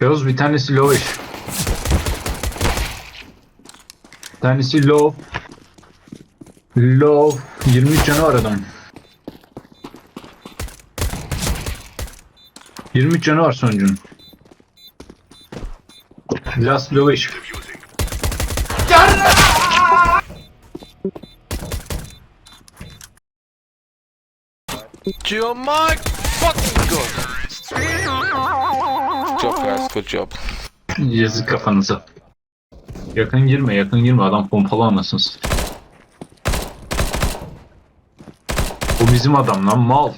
Yavuz bir tanesi low iş. Bir tanesi low. Low. 23 canı var adam. 23 canı var sonucunun. Last low iş. My fucking god! Good job guys, good job. Yazık kafanıza. Yakın girme, yakın girme. Adam pompalı anasınız. Bu bizim adam lan mal.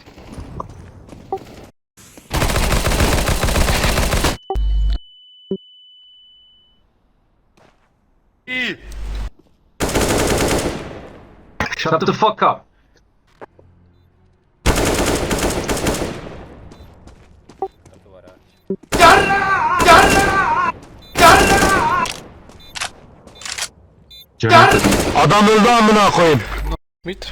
Shut the fuck up. Adam öldü amına koyayım. Mid.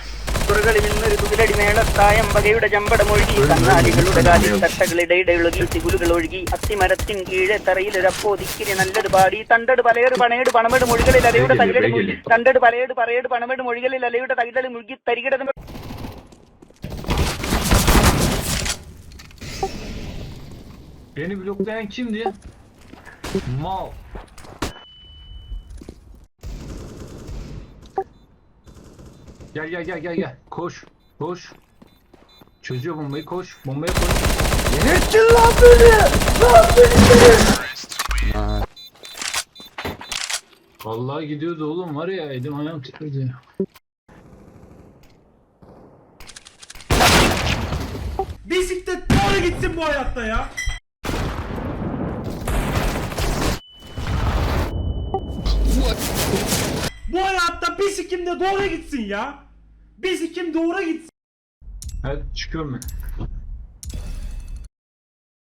പുറകളിൽ നിന്നൊരു തുകിലടി മേളത്തായം വകയുടെ ചമ്പടമൊഴുകി കന്നാലികളുടെ കാലിൽ തട്ടകളിടയുടെ ഇളകി തികുലുകൾ ഒഴുകി അത്തിമരത്തിൻ കീഴെ തറയിലൊരപ്പോ ദിക്കിരി നല്ലത് പാടി തണ്ടട് പലയേട് പണയേട് പണമെട് മൊഴികളിൽ അലയുടെ തകിടട് മുഴുകി തണ്ടട് പലയേട് പറയേട് പണമെട് മൊഴികളിൽ അലയുടെ തകിടട് മുഴുകി തരികിടത് Beni bloklayan kimdi? Mal. Gel gel gel gel gel. Koş. Koş. Çözüyor bombayı koş. Bombaya koş. Yönettin lan beni. Lan beni. Vallahi gidiyordu oğlum var ya elim ayağım titredi. Bisiklet doğru gitsin bu hayatta ya. Hayatta bisikim de doğru gitsin ya. Bisikim doğru gitsin. Hadi çıkıyorum ben.